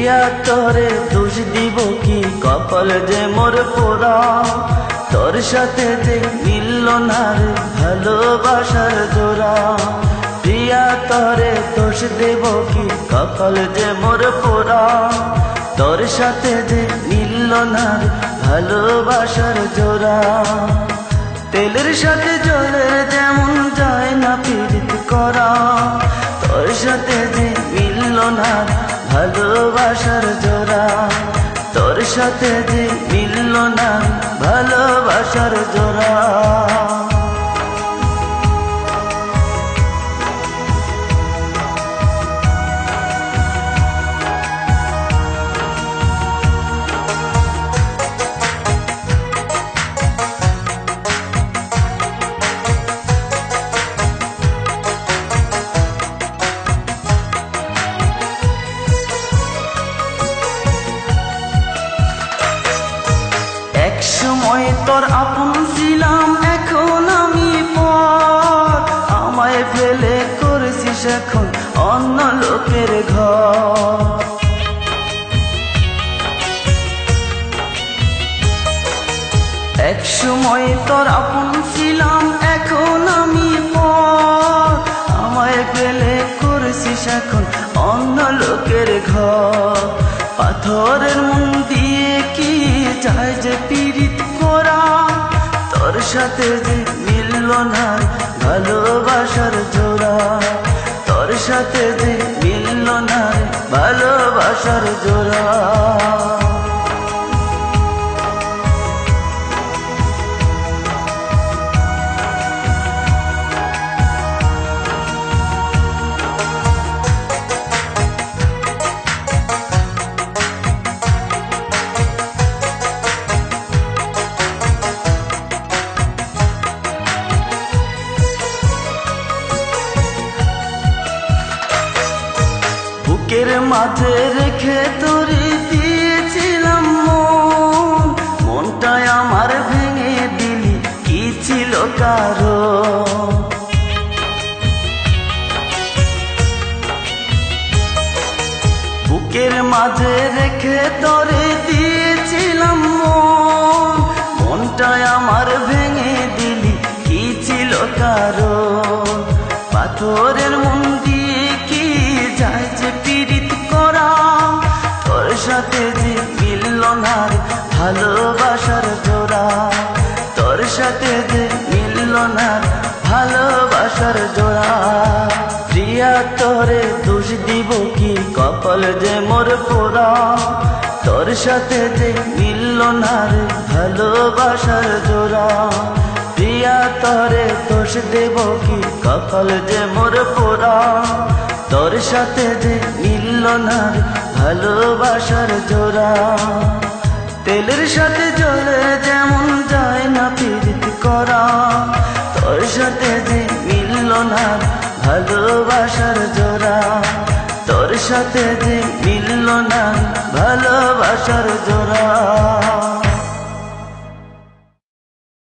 প্রিয়া তোরে দোষ দিব কি? কপাল যে মোর পোড়া। তোর সাথে যে মিলল না রে ভালোবাসার জোড়া। প্রিয়া, তোরে দোষ দেব কি? কপাল যে মোর পোড়া। তোর সাথে যে মিলল না রে ভালোবাসার জোড়া। তেলের সাথে জলের যেমন যায় না পীড়িত করা। তোর সাথে যে মিলল না ভালোবাসার জোড়া তোর সাথে যে মিলল সময় তোর আপন ছিলাম, এখন আমি পর। আমায় ফেলে করেছিস এখন অন্য লোকের ঘর। এক সময় তোর আপন ছিলাম, এখন আমি পর। আমায় ফেলে করেছিস এখন অন্য লোকের ঘর। পাথরের মন দিয়ে যায় যে পীড়িত করা তোর সাথে যে মিলল না ভালোবাসার জোড়া, তোর সাথে যে মিলল না ভালোবাসার জোড়া। বুকের মাঝে রেখে তোরে দিয়েছিলাম মন। মনটায় আমার ভেঙে দিলি, কি ছিল কারও বুকের মাঝে রেখে তোরে দিয়েছিলাম মন। মনটায় আমার ভেঙে দিলি, কি ছিল কারণ? পাথরের মন সাথে যে মিলল না ভালোবাসার জোড়া। প্রিয়া তোরে দোষ দিব কি? কপাল যে মোর পোড়া। তোর সাথে যে মিলল না রে ভালোবাসার জোড়া। প্রিয়া তরে দোষ দেব কি? কপাল যে মোর পোড়া। তোর সাথে যে মিলল না রে ভালোবাসার জোড়া। তেলের সাথে জলে যেমন যায় না পীড়িত সাথে যে মিলল না ভালোবাসার জোড়া।